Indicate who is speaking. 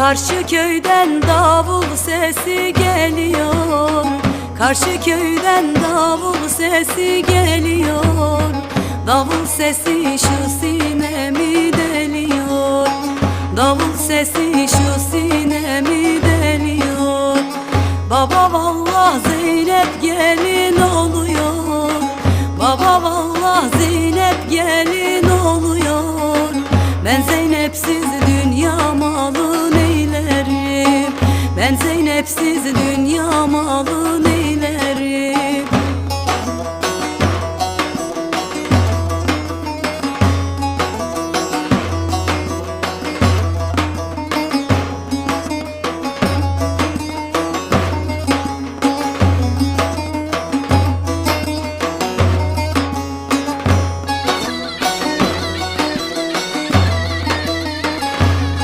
Speaker 1: Karşı köyden davul sesi geliyor. Karşı köyden davul sesi geliyor. Davul sesi şu sinemi deliyor? Davul sesi şu sinemi deliyor? Baba vallah Zeynep gelin oluyor. Baba vallah Zeynep gelin oluyor Ben Zeynep'siz dünya malı ne